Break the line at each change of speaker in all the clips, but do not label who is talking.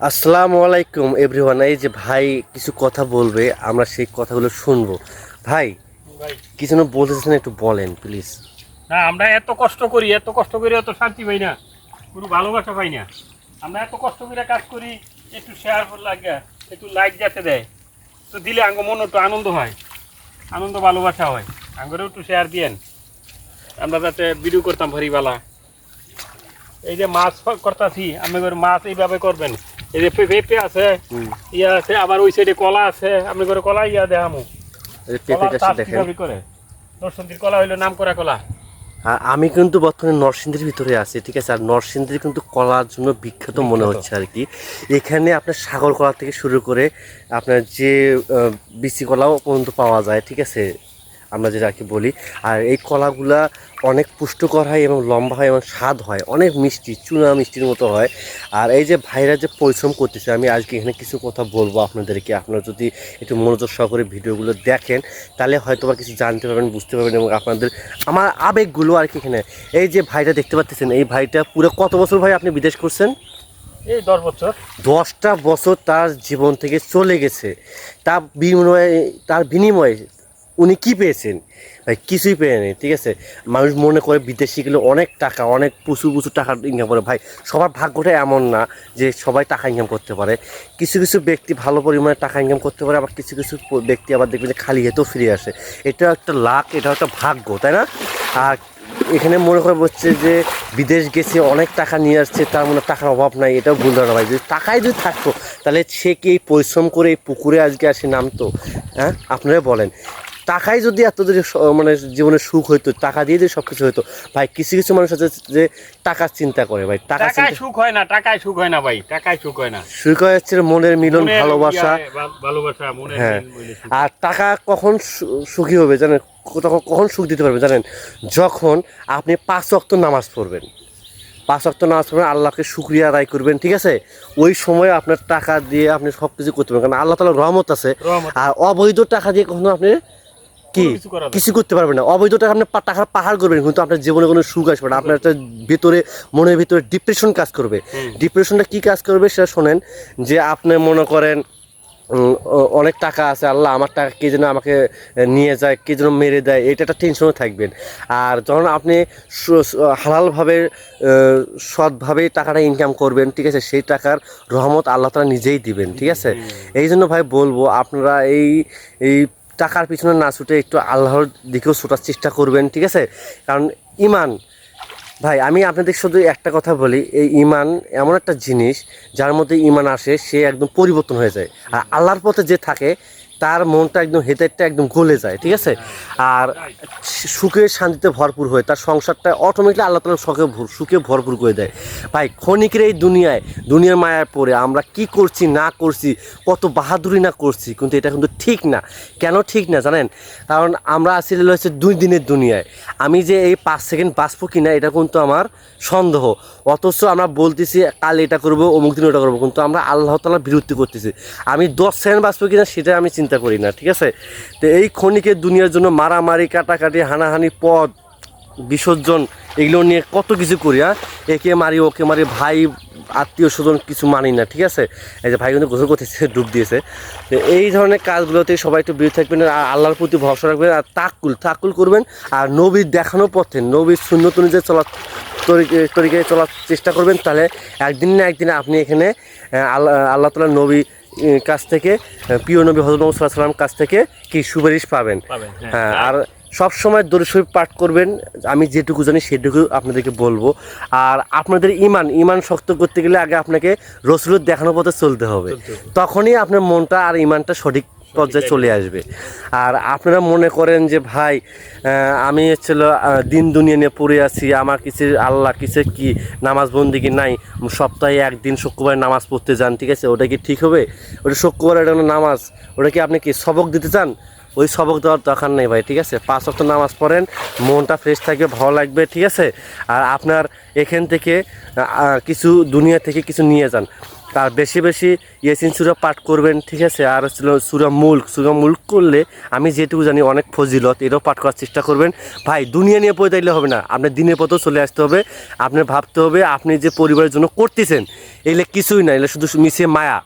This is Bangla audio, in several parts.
আসসালামু আলাইকুম এভরিওয়ান এই যে ভাই কিছু কথা বলবে আমরা সেই কথাগুলো শুনব। ভাই কিছু না বলতেছেন একটু বলেন প্লিজ
না আমরা এত কষ্ট করি এত কষ্ট করে এত শান্তি পাই না কোনো ভালোবাসা পাই না। আমরা এত কষ্ট করে কাজ করি একটু শেয়ার লাগে একটু লাইক যাতে দেয়। তো দিলে আঙ্গ মন একটু আনন্দ হয় আনন্দ ভালোবাসা হয়। আঙ্গরেও একটু শেয়ার দিয়েন। আমরা যাতে ভিডিও করতাম ভরিবালা এই যে মাছ করতাছি আমি মাছ এইভাবে করবেন। এই যে পেঁপে আছে ইয়া আছে আবার ওই সাইডে কলা আছে। আপনি করে কলা ইয়া দেখামো। কীভাবে কলা হইল নাম করা কলা
আমি কিন্তু বর্তমানে নরসিংদীর ভিতরে আছি ঠিক আছে? আর নরসিংদীর কিন্তু কলার জন্য বিখ্যাত মনে হচ্ছে আর কি এখানে আপনার সাগর কলা থেকে শুরু করে আপনার যে বিচি কলাও পর্যন্ত পাওয়া যায় ঠিক আছে? আমরা যেটা আর কি বলি। আর এই কলাগুলা অনেক পুষ্টকর হয় এবং লম্বা হয় এবং স্বাদ হয়। অনেক মিষ্টি চুনা মিষ্টির মতো হয়। আর এই যে ভাইরা যে পরিশ্রম করতেছে আমি আজকে এখানে কিছু কথা বলব আপনাদেরকে। আপনারা যদি একটু মনোযোগ সহকারে ভিডিওগুলো দেখেন তাহলে হয়তো বা কিছু জানতে পারবেন বুঝতে পারবেন এবং আপনাদের আমার আবেগগুলো আর কি এখানে। এই যে ভাইটা দেখতে পাচ্ছেন এই ভাইটা পুরো কত বছর ভাই আপনি বিদেশ করছেন?
এই দশ বছর।
দশটা বছর তার জীবন থেকে চলে গেছে। তার বিনিময়ে তার বিনিময়ে উনি কি পেয়েছেন? ভাই, কিছুই পেয়েনি ঠিক আছে? মানুষ মনে করে বিদেশি গেলে অনেক টাকা, অনেক প্রচুর প্রচুর টাকা ইনকাম করে। ভাই, সবার ভাগ্যটা এমন না যে সবাই টাকা ইনকাম করতে পারে। কিছু কিছু ব্যক্তি ভালো পরিমাণে টাকা ইনকাম করতে পারে, আবার কিছু কিছু ব্যক্তি আবার দেখবেন যে খালি হেতেও ফিরে আসে। এটা একটা লাখ, এটা একটা ভাগ্য, তাই না? আর এখানে মনে করে হচ্ছে যে বিদেশ গেছে, অনেক টাকা নিয়ে আসছে, তার মনে টাকার অভাব নাই, এটাও ভুল ধারণা, ভাই। যদি টাকাই যদি থাকতো, তাহলে সে কি এই পরিশ্রম করে এই পুকুরে আজকে আসে নামতো? হ্যাঁ? আপনারা বলেন। টাকাই যদি এত যদি মানে জীবনে সুখ হইতো টাকা দিয়ে যদি সব কিছু হইতো ভাই কিছু কিছু মানুষ আছে যে টাকার চিন্তা করে ভাই। টাকা
টাকায় সুখ হয় না টাকায় সুখ হয় না ভাই। টাকায় সুখ হয় না।
সুখ হয় হচ্ছে মনের মিলন ভালোবাসা।
ভালোবাসা মনের
হ্যাঁ। আর টাকা কখন সুখী হবে জানেন? তখন কখন সুখ দিতে পারবেন জানেন? যখন আপনি পাঁচ অক্ত নামাজ পড়বেন। পাঁচ অক্ত নামাজ পড়বেন আল্লাহকে শুক্রিয়া আদায় করবেন ঠিক আছে? ওই সময় আপনার টাকা দিয়ে আপনি সব কিছু করতে পারবেন কারণ আল্লাহ তালার রহমত আছে। আর অবৈধ টাকা দিয়ে কখনো আপনি কি?
কিছু
করতে পারবেন না। অবৈধ টাকা আপনি টাকার পাহাড় করবেন কিন্তু আপনার জীবনে কোনো সুখ আসবে না। আপনার একটা ভিতরে মনের ভিতরে ডিপ্রেশন কাজ করবে। ডিপ্রেশনটা কি কাজ করবে সেটা শোনেন যে আপনি মনে করেন অনেক টাকা আছে আল্লাহ আমার টাকা কে যেন আমাকে নিয়ে যায় কে যেন মেরে দেয় এটা একটা টেনশনে থাকবেন। আর যখন আপনি হালালভাবে সৎভাবে টাকাটা ইনকাম করবেন ঠিক আছে সেই টাকার রহমত আল্লাহ তারা নিজেই দিবেন ঠিক আছে? এই জন্য ভাই বলব আপনারা এই এই টাকার পিছনে না ছুটে একটু আল্লাহর দিকেও ছোটার চেষ্টা করবেন, ঠিক আছে? কারণ ইমান, ভাই, আমি আপনাদের শুধু একটা কথা বলি, এই ইমান এমন একটা জিনিস যার মধ্যে ইমান আসে, সে একদম পরিবর্তন হয়ে যায়। আর আল্লাহর পথে যে থাকে তার মনটা একদম হেতেরটা একদম গলে যায়, ঠিক আছে? আর সুখে শান্তিতে ভরপুর হয় তার সংসারটা অটোমেটিকলি আল্লাহ তালা শখে সুখে ভরপুর করে দেয়। ভাই, ক্ষণিকের এই দুনিয়ায়, দুনিয়ার মায়ার পরে আমরা কি করছি, না করছি, কত বাহাদুরি না করছি, কিন্তু এটা কিন্তু ঠিক না। কেন ঠিক না জানেন? কারণ আমরা আসলে হচ্ছে দুই দিনের দুনিয়ায়। আমি যে এই পাঁচ সেকেন্ড বাঁচবো কি না এটা কিন্তু আমার সন্দেহ। অথচ আমরা বলতেছি, কাল এটা করব, অমুক দিন ওটা করব, কিন্তু আমরা আল্লাহ তালার বিরুদ্ধে করতেছি। আমি দশ সেকেন্ড বাঁচবো কিনা, সেটা আমি চিন্তা করি না, ঠিক আছে? তো এই ক্ষণিকের দুনিয়ার জন্য মারামারি, কাটাকাটি, হানাহানি পদ বিসর্জন, এগুলো নিয়ে কত কিছু করি হ্যাঁ? একে মারি, ওকে মারি, ভাই, আত্মীয় স্বজন কিছু মানি না, ঠিক আছে? এই যে ভাই কিন্তু গোসল করতেছে, ডুব দিয়েছে। তো এই ধরনের কাজগুলোতে সবাই একটু বিরত থাকবেন, আর আল্লাহর প্রতি ভরসা রাখবেন, আর তাকুল তাকুল করবেন, আর নবীর দেখানো পথে নবীর শূন্য যে চলা তরিকে চলার চেষ্টা করবেন, তাহলে একদিন না একদিন আপনি এখানে আল্লাহ আল্লাহ তালা নবী কাছ থেকে প্রিয় নবী হজরত মোহাম্মদ সাল্লাহ সাল্লাম কাছ থেকে কি সুপারিশ পাবেন
হ্যাঁ।
হ্যাঁ আর সব সময় দরুদ শরীফ পাঠ করবেন আমি যেটুকু জানি সেটুকু আপনাদেরকে বলব আর আপনাদের ইমান ইমান শক্ত করতে গেলে আগে আপনাকে রসুলের দেখানো পথে চলতে হবে। তখনই আপনার মনটা আর ইমানটা সঠিক পর্যায়ে চলে আসবে। আর আপনারা মনে করেন যে ভাই আমি হচ্ছিল আহ, দিন দুনিয়া নিয়ে পড়ে আছি আমার কিছু আল্লাহ কিছু কি নামাজ বন্দিগি নাই সপ্তাহে একদিন শুক্রবার নামাজ পড়তে যান ঠিক আছে? ওটা কি ঠিক হবে? ওটা শুক্রবার এটা নামাজ। ওটা কি আপনি কি সবক দিতে চান? ওই সবক দেওয়ার দরকার নেই ভাই ঠিক আছে? পাঁচ অক্ট নামাজ পড়েন মনটা ফ্রেশ থাকবে ভালো লাগবে ঠিক আছে? আর আপনার এখান থেকে কিছু দুনিয়া থেকে কিছু নিয়ে যান। আর বেশি বেশি ইয়াসিন সুরা পাঠ করবেন ঠিক আছে? আর হচ্ছিল সুরা মুল্ক। সুরা মুল্ক করলে আমি যেটুকু জানি অনেক ফজিলত এটাও পাঠ করার চেষ্টা করবেন। ভাই দুনিয়া নিয়ে পড়ে তাইলে হবে না। আপনার দিনের পথও চলে আসতে হবে আপনার ভাবতে হবে আপনি যে পরিবারের জন্য করতেছেন এগুলো কিছুই না এগুলো শুধু মিশে মায়া।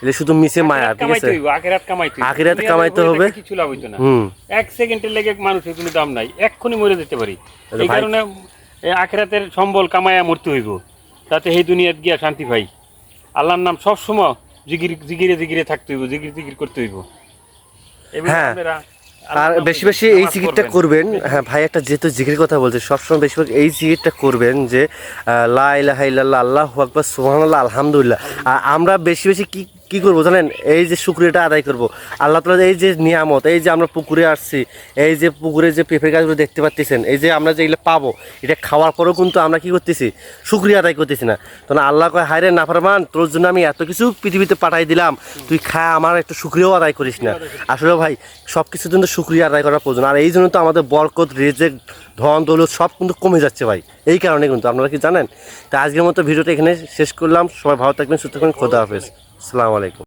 এগুলো শুধু মিশে মায়া ঠিক আছে?
আখেরাত কামাইতে
আখিরাত কামাইতে হবে।
কিছু লাভ হইতো না।
হুম।
এক সেকেন্ডের লেগে মানুষের কোনো দাম নাই। এক্ষুনি মরে যেতে পারি। এই কারণে আখেরাতের সম্বল কামায়া মরতে হইব। তাতে এই দুনিয়াত গিয়া শান্তি পাই। আল্লাহর নাম সব সময় জিগির জিগিরে জিগিরে থাকতে হইব জিগির জিগির করতে হইব।
হ্যাঁ। আর বেশি বেশি এই
জিগিরটা
জিকিরটা করবেন। হ্যাঁ ভাই একটা যেহেতু জিকির কথা বলছে সবসময় বেশিরভাগ এই জিকিরটা করবেন যে লাহ লা ইলাহা ইল্লাল্লাহ আল্লাহু আকবার সুবহানাল্লাহ আলহামদুলিল্লাহ। আর আমরা বেশি বেশি কি কি করব জানেন? এই যে শুক্রিয়াটা আদায় করব। আল্লাহ তালা এই যে নিয়ামত, এই যে আমরা পুকুরে আসছি, এই যে পুকুরে যে পেঁপে গাছগুলো দেখতে পাচ্ছেন এই যে আমরা যে এগুলো পাবো, এটা খাওয়ার পরেও কিন্তু আমরা কি করতেছি? শুক্রিয়া আদায় করতেছি না। তো না, আল্লাহ কয় হায় রে নাফরমান, তোর জন্য আমি এত কিছু পৃথিবীতে পাঠাই দিলাম। তুই খা, আমার একটু শুক্রিয়াও আদায় করিস না। আসলে ভাই সব কিছুর জন্য শুক্রিয়া আদায় করা প্রয়োজন। আর এই জন্য তো আমাদের বরকত, রেজেক, ধন, দৌলত সব কিন্তু কমে যাচ্ছে ভাই। এই কারণে কিন্তু, আপনারা কি জানেন? তা আজকের মতো ভিডিওটা এখানে শেষ করলাম। সবাই ভালো থাকবেন, সুস্থ থাকবেন, খোদা হাফেজ। আসসালামু আলাইকুম।